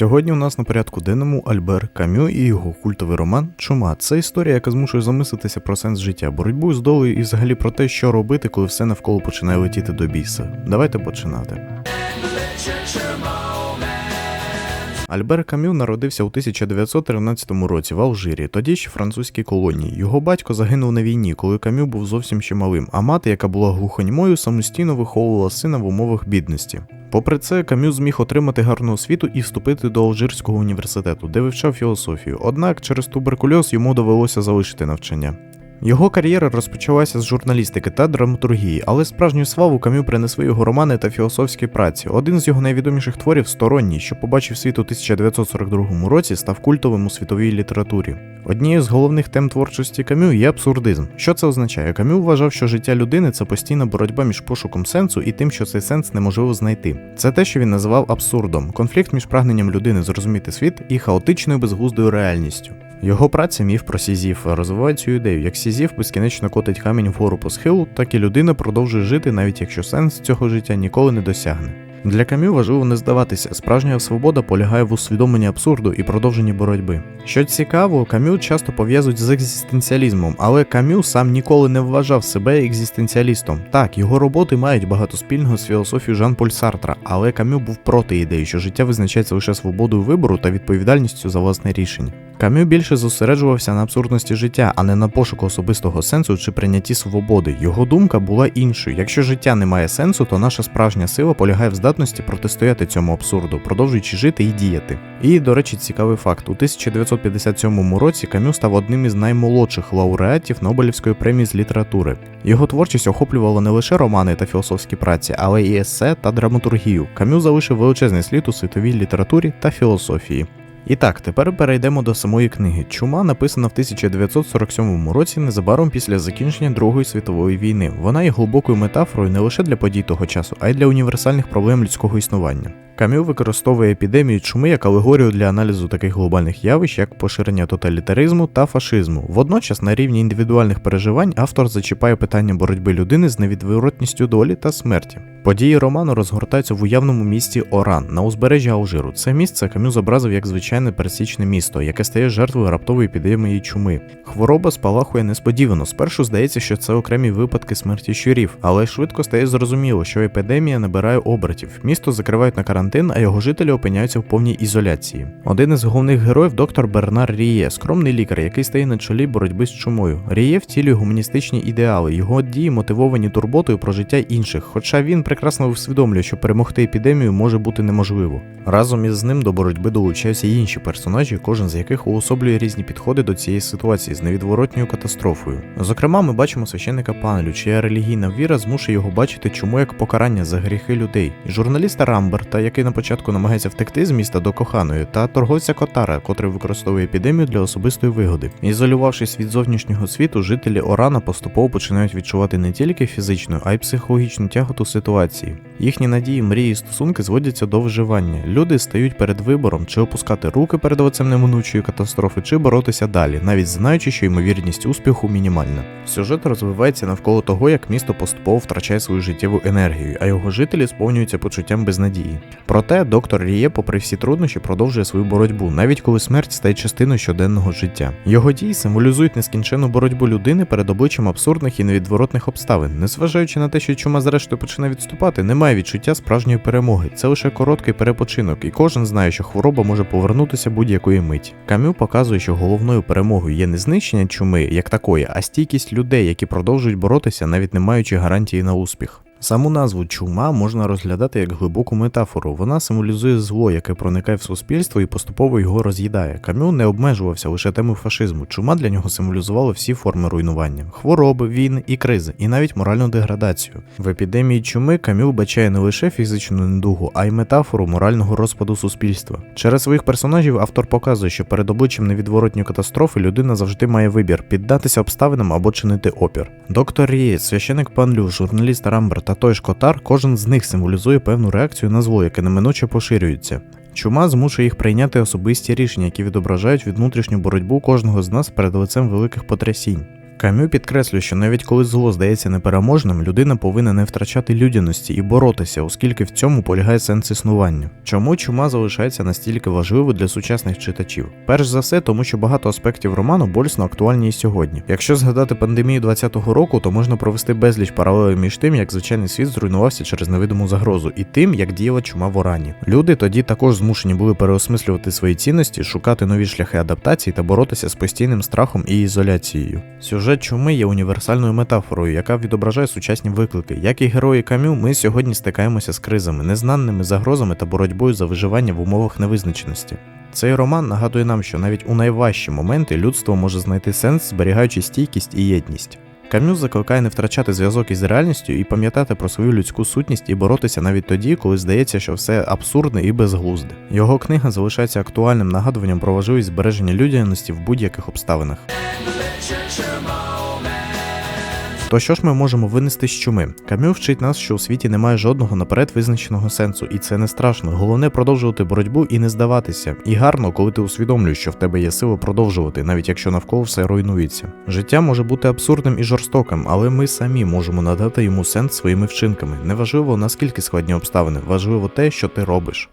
Сьогодні у нас на порядку денному Альбер Камю і його культовий роман Чума. Це історія, яка змушує замислитися про сенс життя, боротьбу з долею і взагалі про те, що робити, коли все навколо починає летіти до біса. Давайте починати. Альбер Камю народився у 1913 році в Алжирі, тоді ще французькій колонії. Його батько загинув на війні, коли Камю був зовсім ще малим, а мати, яка була глухонімою, самостійно виховувала сина в умовах бідності. Попри це, Камю зміг отримати гарну освіту і вступити до Алжирського університету, де вивчав філософію. Однак через туберкульоз йому довелося залишити навчання. Його кар'єра розпочалася з журналістики та драматургії, але справжню славу Камю принесли його романи та філософські праці. Один з його найвідоміших творів сторонній, що побачив світ у 1942 році, став культовим у світовій літературі. Однією з головних тем творчості Камю є абсурдизм. Що це означає? Камю вважав, що життя людини це постійна боротьба між пошуком сенсу і тим, що цей сенс неможливо знайти. Це те, що він називав абсурдом, конфлікт між прагненням людини зрозуміти світ і хаотичною безглуздою реальністю. Його праця міф про Сізіфа розвиває цю ідею, як Сізіф безкінечно котить камінь вгору по схилу, так і людина продовжує жити, навіть якщо сенс цього життя ніколи не досягне. Для Камю важливо не здаватися, справжня свобода полягає в усвідомленні абсурду і продовженні боротьби. Що цікаво, Камю часто пов'язують з екзистенціалізмом, але Камю сам ніколи не вважав себе екзистенціалістом. Так, його роботи мають багато спільного з філософією Жан-Поль Сартра, але Камю був проти ідеї, що життя визначається лише свободою вибору та відповідальністю за власне рішення. Камю більше зосереджувався на абсурдності життя, а не на пошуку особистого сенсу чи прийнятті свободи. Його думка була іншою. Якщо життя не має сенсу, то наша справжня сила полягає в здатності протистояти цьому абсурду, продовжуючи жити і діяти. І, до речі, цікавий факт: у 1957 році Камю став одним із наймолодших лауреатів Нобелівської премії з літератури. Його творчість охоплювала не лише романи та філософські праці, але й есе та драматургію. Камю залишив величезний слід у світовій літературі та філософії. І так, тепер перейдемо до самої книги. Чума написана в 1947 році, незабаром після закінчення Другої світової війни. Вона є глибокою метафорою не лише для подій того часу, а й для універсальних проблем людського існування. Камю використовує епідемію чуми як алегорію для аналізу таких глобальних явищ, як поширення тоталітаризму та фашизму. Водночас, на рівні індивідуальних переживань, автор зачіпає питання боротьби людини з невідворотністю долі та смерті. Події роману розгортаються в уявному місті Оран на узбережжі Алжиру. Це місце Камю зобразив як звичайне пересічне місто, яке стає жертвою раптової епідемії чуми. Хвороба спалахує несподівано. Спершу здається, що це окремі випадки смерті щурів, але швидко стає зрозуміло, що епідемія набирає обертів. Місто закривають на карантин, а його жителі опиняються в повній ізоляції. Один із головних героїв доктор Бернар Ріє, скромний лікар, який стає на чолі боротьби з чумою. Ріє втілює гуманістичні ідеали, його дії мотивовані турботою про життя інших, хоча він прекрасно усвідомлює, що перемогти епідемію може бути неможливо. Разом із ним до боротьби долучаються й інші персонажі, кожен з яких уособлює різні підходи до цієї ситуації з невідворотньою катастрофою. Зокрема, ми бачимо священника Панелю, чия релігійна віра змушує його бачити чому як покарання за гріхи людей, журналіста Рамберта, який на початку намагається втекти з міста до коханої, та торговця Котара, котрий використовує епідемію для особистої вигоди. Ізолювавшись від зовнішнього світу, жителі Орана поступово починають відчувати не тільки фізичну, а й психологічну тяготу ситуації ситуації. Їхні надії, мрії і стосунки зводяться до виживання. Люди стають перед вибором, чи опускати руки перед лицем неминучої катастрофи, чи боротися далі, навіть знаючи, що ймовірність успіху мінімальна. Сюжет розвивається навколо того, як місто поступово втрачає свою життєву енергію, а його жителі сповнюються почуттям безнадії. Проте доктор Ріє, попри всі труднощі, продовжує свою боротьбу, навіть коли смерть стає частиною щоденного життя. Його дії символізують нескінченну боротьбу людини перед обличчям абсурдних і невідворотних обставин. Незважаючи на те, що чума зрештою починає відступати, немає відчуття справжньої перемоги. Це лише короткий перепочинок, і кожен знає, що хвороба може повернутися будь-якої миті. Камю показує, що головною перемогою є не знищення чуми як такої, а стійкість людей, які продовжують боротися, навіть не маючи гарантії на успіх. Саму назву чума можна розглядати як глибоку метафору. Вона символізує зло, яке проникає в суспільство і поступово його роз'їдає. Камю не обмежувався лише темою фашизму. Чума для нього символізувала всі форми руйнування: хвороби, війни і кризи, і навіть моральну деградацію. В епідемії чуми Камю вбачає не лише фізичну недугу, а й метафору морального розпаду суспільства. Через своїх персонажів автор показує, що перед обличчям невідворотньої катастрофи людина завжди має вибір піддатися обставинам або чинити опір. Доктор Рієць, священик Пан Лю, журналіст Рамберт та той ж Котар, кожен з них символізує певну реакцію на зло, яке неминуче поширюється. Чума змушує їх прийняти особисті рішення, які відображають внутрішню боротьбу кожного з нас перед лицем великих потрясінь. Камю підкреслює, що навіть коли зло здається непереможним, людина повинна не втрачати людяності і боротися, оскільки в цьому полягає сенс існування. Чому чума залишається настільки важливою для сучасних читачів? Перш за все, тому що багато аспектів роману болісно актуальні і сьогодні. Якщо згадати пандемію 20-го року, то можна провести безліч паралелей між тим, як звичайний світ зруйнувався через невидиму загрозу, і тим, як діяла чума в Орані. Люди тоді також змушені були переосмислювати свої цінності, шукати нові шляхи адаптації та боротися з постійним страхом і ізоляцією. Сюжет чуми є універсальною метафорою, яка відображає сучасні виклики. Як і герої Камю, ми сьогодні стикаємося з кризами, незнаними загрозами та боротьбою за виживання в умовах невизначеності. Цей роман нагадує нам, що навіть у найважчі моменти людство може знайти сенс, зберігаючи стійкість і єдність. Кам'ю закликає не втрачати зв'язок із реальністю і пам'ятати про свою людську сутність і боротися навіть тоді, коли здається, що все абсурдне і безглузде. Його книга залишається актуальним нагадуванням про важливість збереження людяності в будь-яких обставинах. То що ж ми можемо винести з чуми? Кам'ю вчить нас, що у світі немає жодного наперед визначеного сенсу, і це не страшно. Головне продовжувати боротьбу і не здаватися. І гарно, коли ти усвідомлюєш, що в тебе є сила продовжувати, навіть якщо навколо все руйнується. Життя може бути абсурдним і жорстоким, але ми самі можемо надати йому сенс своїми вчинками. Неважливо наскільки складні обставини, важливо те, що ти робиш.